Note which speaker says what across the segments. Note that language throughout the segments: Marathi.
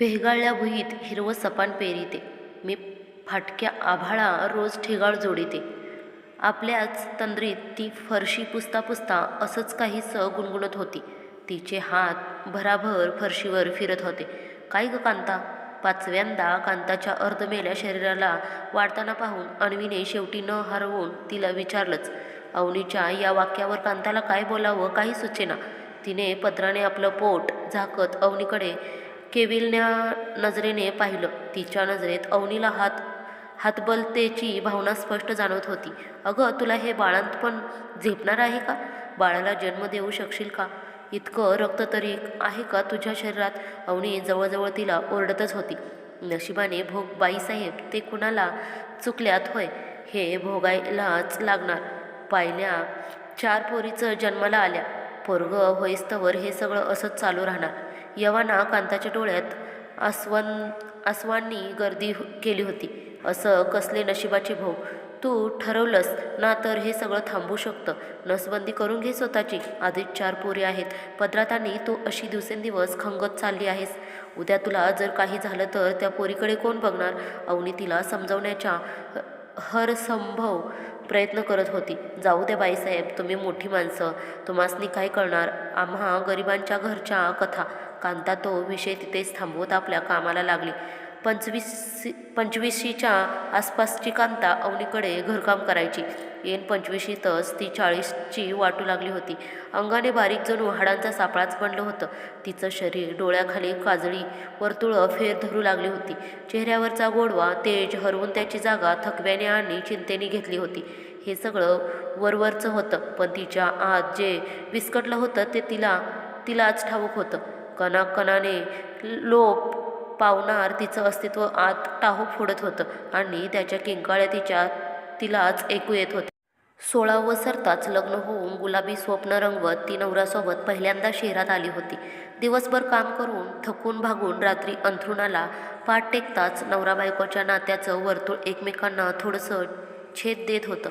Speaker 1: भेगाळल्या भुईत हिरवं सपान पेरीते. मी फाटक्या आभाळा रोज ठेगाळ जोडिते. आपल्याच तंद्रीत ती फरशी पुसता पुसता असंच काहीसं गुणगुणत होती. तिचे हात भराभर फरशीवर फिरत होते. काय ग कांता? पाचव्यांदा कांताच्या अर्धमेल्या शरीराला वाढताना पाहून अन्वीने शेवटी न हरवून तिला विचारलंच अवनीच्या या वाक्यावर कांताला काय बोलावं? काही सुचेना. तिने पत्राने आपलं पोट झाकत अवनीकडे केविलन्या नजरेने पाहिलं. तिच्या नजरेत अवनीला हात हातबलतेची भावना स्पष्ट जाणवत होती. अगं तुला हे बाळंतपण झेपणार आहे का? बाळाला जन्म देऊ शकशील का? इतकं रक्त तरी आहे का तुझ्या शरीरात? अवनी जवळजवळ तिला ओरडतच होती. नशिबाने भोग बाईसाहेब ते कुणाला चुकल्यात होय? हे भोगायलाच लागणार. पाहिल्या चार पोरीचं जन्माला आल्या. पोरग होईस्तवर हे सगळं असंच चालू राहणार. यवाना कांताच्या डोळ्यात आसवन आसवांनी गर्दी हो, केली होती. असं कसले नशिबाचे भाऊ तू ठरवलंस ना तर हे सगळं थांबू शकतं. नसबंदी करून घे स्वतःची. आधीच चार पोरी आहेत. पदरातांनी तू अशी दिवसेंदिवस खंगत चालली आहेस. उद्या तुला जर काही झालं तर त्या पोरीकडे कोण बघणार? अवनी तिला समजावण्याच्या हरसंभव प्रयत्न करत होती. जाऊ दे बाईसाहेब तुम्ही मोठी माणसं. तुम्हासनी काय कळणार? आम्हा गरिबांच्या घरच्या कथा. कांता तो विषय तिथेच थांबवत आपल्या कामाला लागली. पंचवीस पंचवीसशीच्या आसपासची कांता अवनीकडे घरकाम करायची. येन पंचवीशीतच ती चाळीसची वाटू लागली होती. अंगाने बारीक जणू हाडांचा सापळाच बनलं होतं. तिचं शरीर डोळ्याखाली काजळी वर्तुळं फेर धरू लागली होती. चेहऱ्यावरचा गोडवा तेज हरवून त्याची जागा थकव्याने आणि चिंतेने घेतली होती. हे सगळं वरवरचं होतं पण तिच्या आत जे विस्कटलं होतं ते तिला तिलाच ठाऊक होतं. कणाकणाने लोप पावणार तिचं अस्तित्व आत टाहू फोडत होतं आणि त्याच्या किंकाळ्या तिच्या तिलाच ऐकू येत होते. सोळावं सरताच लग्न होऊन गुलाबी स्वप्न रंगवत ती नवऱ्यासोबत पहिल्यांदा शहरात आली होती. दिवसभर काम करून थकून भागून रात्री अंथरुणाला पाठ टेकताच नवरा बायकोच्या नात्याचं वर्तुळ एकमेकांना थोडंसं छेद देत होतं.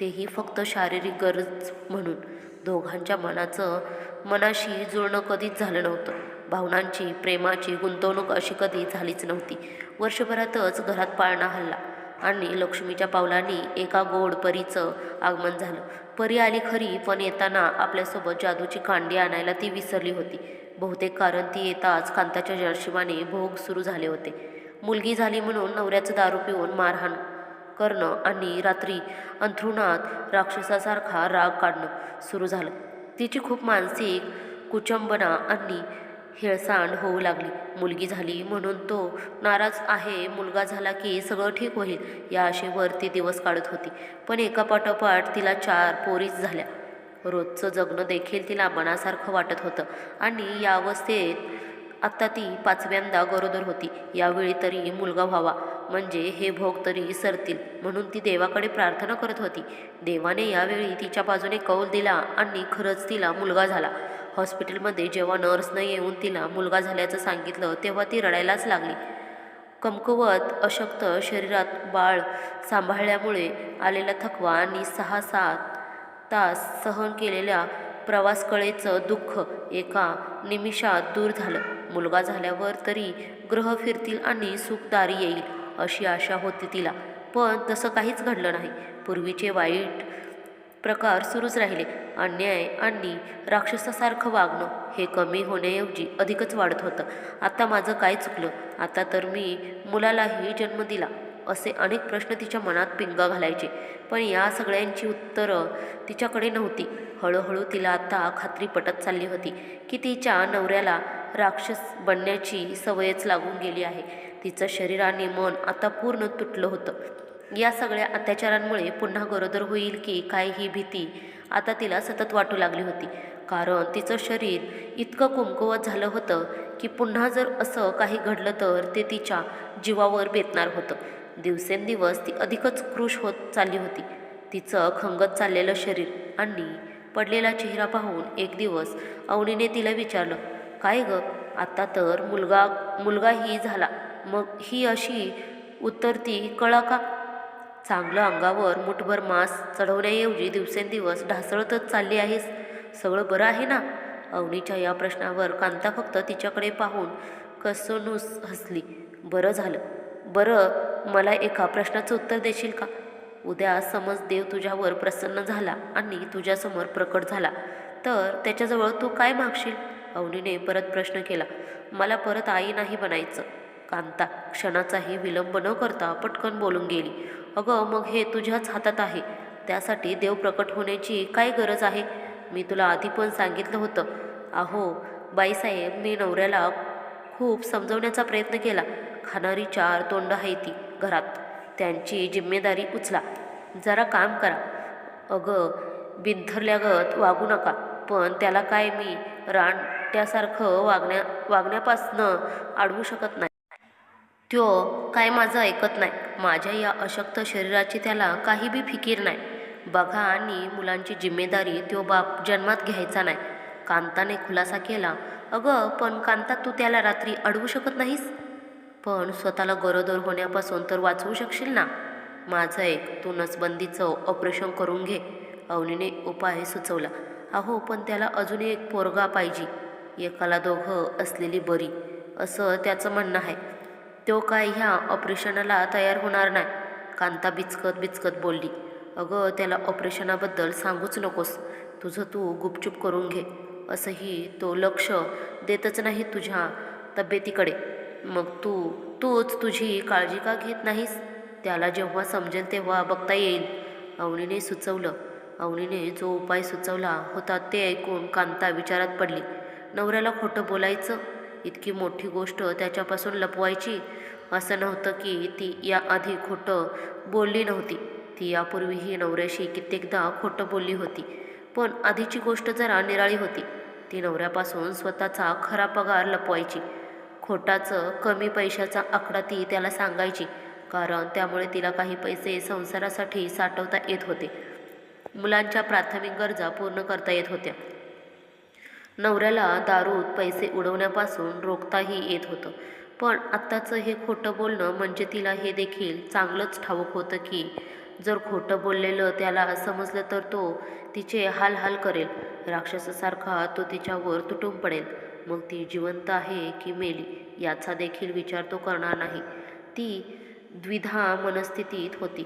Speaker 1: तेही फक्त शारीरिक गरज म्हणून. दोघांच्या मनाचं मनाशी जुळणं कधीच झालं नव्हतं. भावनांची प्रेमाची गुंतवणूक अशी कधी झालीच नव्हती. वर्षभरातच घरात पाळणा हल्ला आणि लक्ष्मीच्या पावलांनी एका गोड परीचं आगमन झालं. परी आली खरी पण येताना आपल्यासोबत जादूची कांडी आणायला ती विसरली होती. बहुतेक कारण ती येताच कांताच्या नशिबाने भोग सुरू झाले होते. मुलगी झाली म्हणून नवऱ्याचं दारू पिऊन मारहाण करणं आणि रात्री अंथरुणात राक्षसासारखा राग काढणं सुरू झालं. तिची खूप मानसिक कुचंबना आणि हेळसांड होऊ लागली. मुलगी झाली म्हणून तो नाराज आहे. मुलगा झाला की सगळं ठीक होईल या आशेवर ती दिवस काढत होती. पण एका पाठोपाठ तिला चार पोरीच झाल्या. रोजचं जगणं देखील तिला मनासारखं वाटत होतं आणि या अवस्थेत आत्ता ती पाचव्यांदा गरोदर होती. यावेळी तरी मुलगा व्हावा. म्हणजे हे भोग तरी सरतील म्हणून ती देवाकडे प्रार्थना करत होती. देवाने यावेळी तिच्या बाजूने कौल दिला आणि खरंच तिला मुलगा झाला. हॉस्पिटलमध्ये जेव्हा नर्सनं येऊन तिला मुलगा झाल्याचं सांगितलं तेव्हा ती रडायलाच लागली. कमकुवत अशक्त शरीरात बाळ सांभाळल्यामुळे आलेला थकवा आणि सहा सात तास सहन केलेल्या प्रवासकळेचं दुःख एका निमिषात दूर झालं. मुलगा झाल्यावर तरी ग्रह फिरतील आणि सुखदारी येईल अशी आशा होती तिला. पण तसं काहीच घडलं नाही. पूर्वीचे वाईट प्रकार सुरूच राहिले. अन्याय आणि राक्षसासारखं वागणं हे कमी होण्याऐवजी अधिकच वाढत होतं. आता माझं काय चुकलं? आता तर मी मुलालाही जन्म दिला असे अनेक प्रश्न तिच्या मनात पिंगा घालायचे. पण या सगळ्यांची उत्तरं तिच्याकडे नव्हती. हळूहळू तिला आता खात्री पटत चालली होती की तिच्या नवऱ्याला राक्षस बनण्याची सवयच लागून गेली आहे. तिचं शरीर आणि मन आता पूर्ण तुटलं होतं. या सगळ्या अत्याचारांमुळे पुन्हा गरोदर होईल की काय ही भीती? आता तिला सतत वाटू लागली होती. कारण तिचं शरीर इतकं कुमकुवत झालं होतं की पुन्हा जर असं काही घडलं तर ते तिच्या जीवावर बेतणार होतं. दिवसेंदिवस ती अधिकच क्रूश होत चालली होती. तिचं खंगत चाललेलं शरीर आणि पडलेला चेहरा पाहून एक दिवस अवनीने तिला विचारलं काय ग? आता तर मुलगा मुलगाही झाला. मग ही अशी उत्तरती कळा का? चांगलं अंगावर मुठभर मांस चढवण्याऐवजी दिवसेंदिवस ढासळतच चालली आहेस. सगळं बरं आहे ना? अवनीच्या या प्रश्नावर कांता फक्त तिच्याकडे पाहून कसनूस हसली. बरं झालं. बरं मला एका प्रश्नाचं उत्तर देशील का? उद्या समज देव तुझ्यावर प्रसन्न झाला आणि तुझ्यासमोर प्रकट झाला. तर त्याच्याजवळ तू काय मागशील? अवनीने परत प्रश्न केला मला परत आई नाही बनायचं कांता क्षणाचाही विलंब न करता पटकन बोलून गेली अगं मग हे तुझ्याच हातात आहे त्यासाठी देव प्रकट होण्याची काय गरज आहे? मी तुला आधी पण सांगितलं होतं. अहो बाईसाहेब मी नवऱ्याला खूप समजवण्याचा प्रयत्न केला खाणारी चार तोंड आहे ती घरात त्यांची जिम्मेदारी उचला जरा काम करा. अगं बिंथरल्यागत वागू नका पण त्याला काय मी रान रानट्यासारखं वागण्या वागण्यापासनं अडवू शकत नाही. त्यो काय माझं ऐकत नाही. माझ्या या अशक्त शरीराची त्याला काही बी फिकीर नाही. बघा आणि मुलांची जिम्मेदारी त्यो बाप जन्मात घ्यायचा नाही. कांताने खुलासा केला अगं पण कांता तू त्याला रात्री अडवू शकत नाहीस? पण स्वतःला गरोदर होण्यापासून तर वाचवू शकशील ना? माझं एक तू नसबंदीचं ऑपरेशन करून घे. अवनीने उपाय सुचवला अहो पण त्याला अजून एक पोरगा पाहिजे. एकाला दोघं असलेली बरी असं त्याचं म्हणणं आहे. तो काय ह्या ऑपरेशनाला तयार होणार नाही. कांता बिचकत बिचकत बोलली. अगं त्याला ऑपरेशनाबद्दल सांगूच नकोस. तुझं तू गुपचूप करून घे. असंही तो लक्ष देतच नाही तुझ्या तब्येतीकडे. मग तू तूच तुझी काळजी का घेत नाहीस? त्याला जेव्हा समजेल तेव्हा बघता येईल. अवनीने सुचवलं. अवनीने जो उपाय सुचवला होता ते ऐकून कांता विचारात पडली. नवऱ्याला खोटं बोलायचं? इतकी मोठी गोष्ट त्याच्यापासून लपवायची? असं नव्हतं की ती याआधी खोटं बोलली नव्हती. ती यापूर्वीही नवऱ्याशी कित्येकदा खोटं बोलली होती. पण आधीची गोष्ट जरा निराळी होती. ती नवऱ्यापासून स्वतःचा खरा पगार लपवायची. खोटाचं कमी पैशाचा आकडा ती त्याला सांगायची. कारण त्यामुळे तिला काही पैसे संसारासाठी साठवता येत होते. मुलांच्या प्राथमिक गरजा पूर्ण करता येत होत्या. नवऱ्याला दारूत पैसे उडवण्यापासून रोखताही येत होतं. पण आत्ताचं हे खोटं बोलणं म्हणजे तिला हे देखील चांगलंच ठाऊक होतं की जर खोटं बोललेलं त्याला समजलं तर तो तिचे हाल हाल करेल. राक्षसासारखा तो तिच्यावर तुटून पडेल. मग ती जिवंत आहे की मेली याचा देखील विचार तो करणार नाही. ती द्विधा मनस्थितीत होती.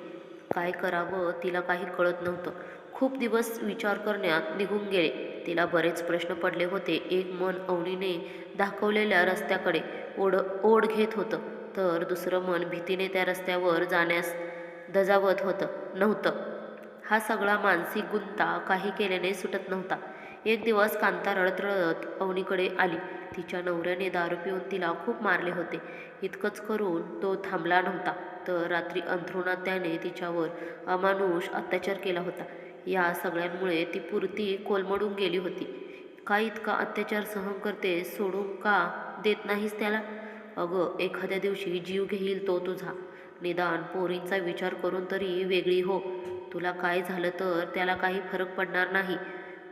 Speaker 1: काय करावं तिला काही कळत नव्हतं. खूप दिवस विचार करण्यात निघून गेले. तिला बरेच प्रश्न पडले होते. एक मन अवनीने दाखवलेल्या रस्त्याकडे ओढ ओढ घेत होतं. तर दुसरं मन भीतीने त्या रस्त्यावर जाण्यास दजावत होतं नव्हतं. हा सगळा मानसिक गुंता काही केल्याने सुटत नव्हता. एक दिवस कांता रडत रडत अवनीकडे आली. तिच्या नवऱ्याने दारू पिऊन तिला खूप मारले होते. इतकंच करून तो थांबला नव्हता. तर रात्री अंथरुणात त्याने तिच्यावर अमानुष अत्याचार केला होता. या सगळ्यांमुळे ती पुरती कोलमडून गेली होती. का इतका अत्याचार सहन करते सोडून का देत नाहीस त्याला? अगं एखाद्या दिवशी जीव घेईल तो तुझा. निदान पोरींचा विचार करून तरी वेगळी हो. तुला काय झालं तर त्याला काही फरक पडणार नाही.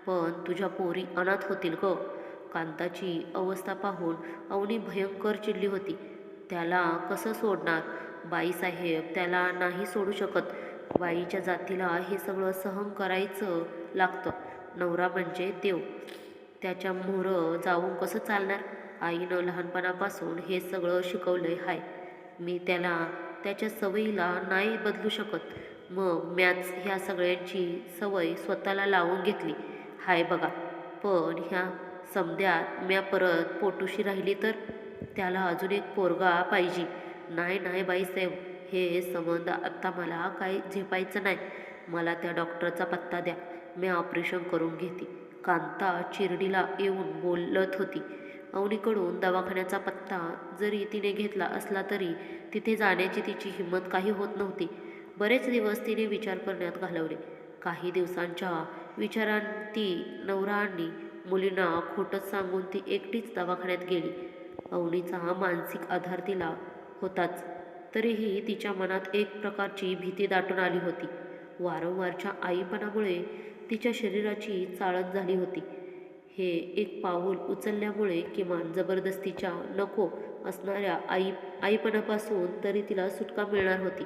Speaker 1: पण तुझ्या पोरी अनाथ होतील ग. कांताची अवस्था पाहून अवनी भयंकर चिडली होती. त्याला कसं सोडणार? बाईसाहेब त्याला नाही सोडू शकत. बाईच्या जातीला हे सगळं सहन करायचं लागतं. नवरा म्हणजे देव. त्याच्या मोहरं जाऊन कसं चालणार? आईनं लहानपणापासून हे सगळं शिकवलं हाय. मी त्याला त्याच्या सवयीला नाही बदलू शकत. मग मॅच ह्या सगळ्यांची सवय स्वतःला लावून घेतली. हाय बघा पण ह्या समध्यात म्या परत पोटूशी राहिली तर? त्याला अजून एक पोरगा पाहिजे. नाही नाही बाईसाहेब हे संबंध आत्ता मला काही झेपायचं नाही. मला त्या डॉक्टरचा पत्ता द्या. मी ऑपरेशन करून घेते. कांता चिरडीला येऊन बोलत होती. अवनीकडून दवाखान्याचा पत्ता जरी तिने घेतला असला तरी तिथे जाण्याची तिची हिंमत काही होत नव्हती. बरेच दिवस तिने विचार करण्यात घालवले. काही दिवसांच्या विचारांती ती आणि मुलींना खोटंच सांगून ती एकटीच दवाखान्यात गेली. अवनीचा मानसिक आधार तिला होताच. तरीही तिच्या मनात एक प्रकारची भीती दाटून आली होती. वारंवारच्या आईपणामुळे तिच्या शरीराची चाळण झाली होती. हे एक पाऊल उचलल्यामुळे किमान जबरदस्तीच्या नको असणाऱ्या आई आईपणापासून तरी तिला सुटका मिळणार होती.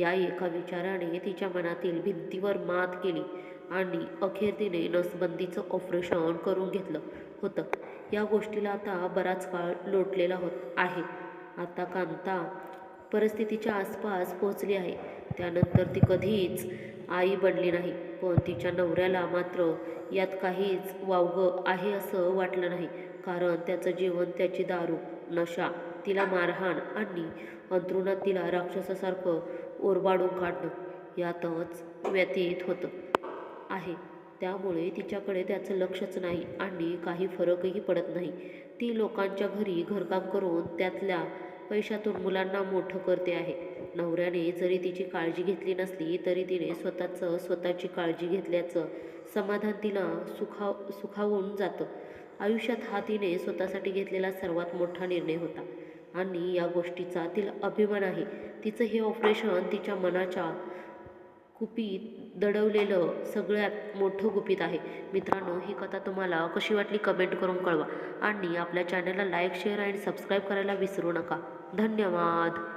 Speaker 1: या एका विचाराने तिच्या मनातील भिंतीवर मात केली आणि अखेर तिने नसबंदीचं ऑपरेशन करून घेतलं होतं. या गोष्टीला आता बराच काळ लोटलेला होत आहे. आता कांता परिस्थितीच्या आसपास पोहोचली आहे. त्यानंतर ती कधीच आई बनली नाही. पण तिच्या नवऱ्याला मात्र यात काहीच वावगं आहे असं वाटलं नाही. कारण त्याचं जीवन त्याची दारू नशा तिला मारहाण आणि अंतरुणात तिला राक्षसासारखं ओरबाडून काढणं यातच व्यतीत होतं आहे. त्यामुळे तिच्याकडे त्याचं लक्षच नाही आणि काही फरकही पडत नाही. ती लोकांच्या घरी घरकाम करून त्यातल्या पैशातून मुलांना मोठं करते आहे. नवऱ्याने जरी तिची काळजी घेतली नसली तरी तिने स्वतःचं स्वतःची काळजी घेतल्याचं समाधान तिला सुखाव सुखावून जातं. आयुष्यात हा तिने स्वतःसाठी घेतलेला सर्वात मोठा निर्णय होता. आणि या गोष्टीचा तिला अभिमान आहे. तिचं हे ऑपरेशन तिच्या मनाच्या कुपीत दडवलेलं सगळ्यात मोठं गुपित आहे. मित्रांनो ही कथा तुम्हाला कशी वाटली कमेंट करून कळवा. आणि आपल्या चॅनलला लाईक शेअर आणि सबस्क्राईब करायला विसरू नका. धन्यवाद.